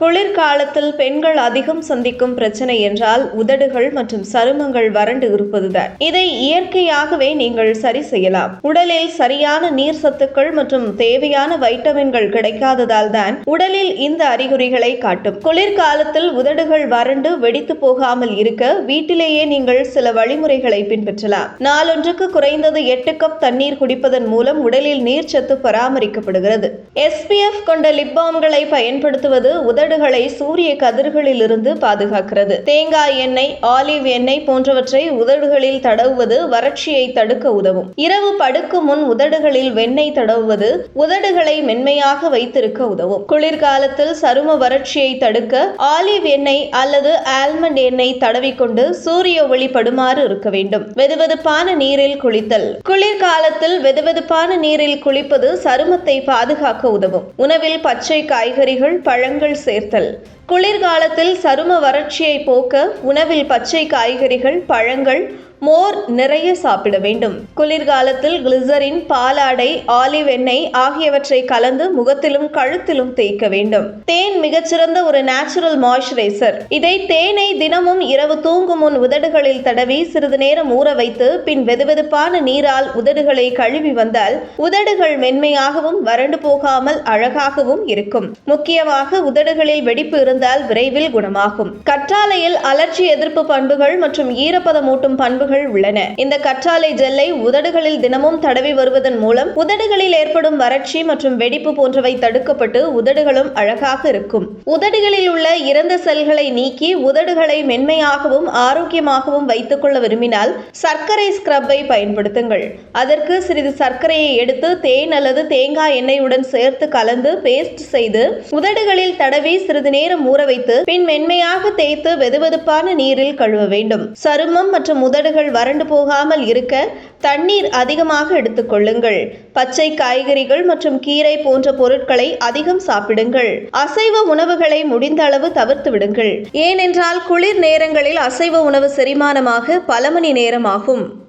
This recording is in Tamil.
குளிர்காலத்தில் பெண்கள் அதிகம் சந்திக்கும் பிரச்சனை என்றால் உதடுகள் மற்றும் சருமங்கள் வறண்டு இருப்பதுதான். இதை இயற்கையாகவே நீங்கள் சரி செய்யலாம். உடலில் சரியான நீர் சத்துக்கள் மற்றும் தேவையான வைட்டமின்கள் கிடைக்காததால் தான் உடலில் இந்த அறிகுறிகளை காட்டும். குளிர்காலத்தில் உதடுகள் வறண்டு வெடித்து போகாமல் இருக்க வீட்டிலேயே நீங்கள் சில வழிமுறைகளை பின்பற்றலாம். நாளொன்றுக்கு குறைந்தது எட்டு கப் தண்ணீர் குடிப்பதன் மூலம் உடலில் நீர்ச்சத்து பராமரிக்கப்படுகிறது. எஸ்பிஎஃப் கொண்ட லிப் பாம்களை பயன்படுத்துவது உதடுகளை சூரிய கதிர்களிலிருந்து பாதுகாக்கிறது. தேங்காய் எண்ணெய் ஆலிவ் எண்ணெய் போன்றவற்றை உதடுகளில் தடவுவது வறட்சியை தடுக்க உதவும். இரவு படுக்கும் முன் உதடுகளில் வெண்ணெய் தடவுவது உதடுகளை மென்மையாக வைத்திருக்க உதவும். குளிர்காலத்தில் சரும வறட்சியை தடுக்க ஆலிவ் எண்ணெய் அல்லது ஆல்மண்ட் எண்ணெய் தடவிக்கொண்டு சூரிய ஒளி படுமாறு இருக்க வேண்டும். வெதுவெதுப்பான நீரில் குளித்தல். குளிர்காலத்தில் வெதுவெதுப்பான நீரில் குளிப்பது சருமத்தை பாதுகாக்க உதவும். உணவில் பச்சை காய்கறிகள் பழங்கள் சேர்த்தல். குளிர்காலத்தில் சரும வறட்சியை போக்க உணவில் பச்சை காய்கறிகள் பழங்கள் மோர் நிறைய சாப்பிட வேண்டும். குளிர்காலத்தில் கிளிசரின் பாலாடை ஆலிவ் எண்ணெய் ஆகியவற்றை கலந்து முகத்திலும் கழுத்திலும் தேய்க்க வேண்டும். தேன் மிகச்சிறந்த ஒரு நேச்சுரல் மாய்ஸ்சரைசர் இதை தேனை தினமும் இரவு தூங்கும் முன் உதடுகளில் தடவி சிறிது நேரம் ஊற வைத்து பின் வெதுவெதுப்பான நீரால் உதடுகளை கழுவி வந்தால் உதடுகள் மென்மையாகவும் வறண்டு போகாமல் அழகாகவும் இருக்கும். முக்கியமாக உதடுகளில் வெடிப்பு இருந்தால் விரைவில் குணமாகும். கற்றாலையில் அலர்ச்சி எதிர்ப்பு பண்புகள் மற்றும் ஈரப்பதமூட்டும் பண்புகள் உள்ளன. இந்த கற்றாழை ஜெல்லை உதடுகளில் தினமும் தடவி வருவதன் மூலம் உதடுகளில் ஏற்படும் வறட்சி மற்றும் வெடிப்பு போன்றவை தடுக்கப்பட்டு உதடுகளும் அழகாக இருக்கும். உதடுகளில் உள்ள இறந்த செல்களை நீக்கி உதடுகளை மென்மையாகவும் ஆரோக்கியமாகவும் வைத்துக் கொள்ள விரும்பினால் சர்க்கரை ஸ்க்ரப்பை பயன்படுத்துங்கள். அதற்கு சிறிது சர்க்கரையை எடுத்து தேன் அல்லது தேங்காய் எண்ணெயுடன் சேர்த்து கலந்து பேஸ்ட் செய்து உதடுகளில் தடவி சிறிது நேரம் ஊற வைத்து பின் மென்மையாக தேய்த்து வெதுவெதுப்பான நீரில் கழுவ வேண்டும். சருமம் மற்றும் உதடுகள் வறண்டு போகாமல் இருக்க தண்ணீர் அதிகமாக எடுத்துக்கொள்ளுங்கள் பச்சை காய்கறிகள் மற்றும் கீரை போன்ற பொருட்களை அதிகம் சாப்பிடுங்கள். அசைவ உணவுகளை முடிந்த அளவு தவிர்த்து விடுங்கள். ஏனென்றால் குளிர் நேரங்களில் அசைவ உணவு செரிமானமாக பல மணி நேரம் ஆகும்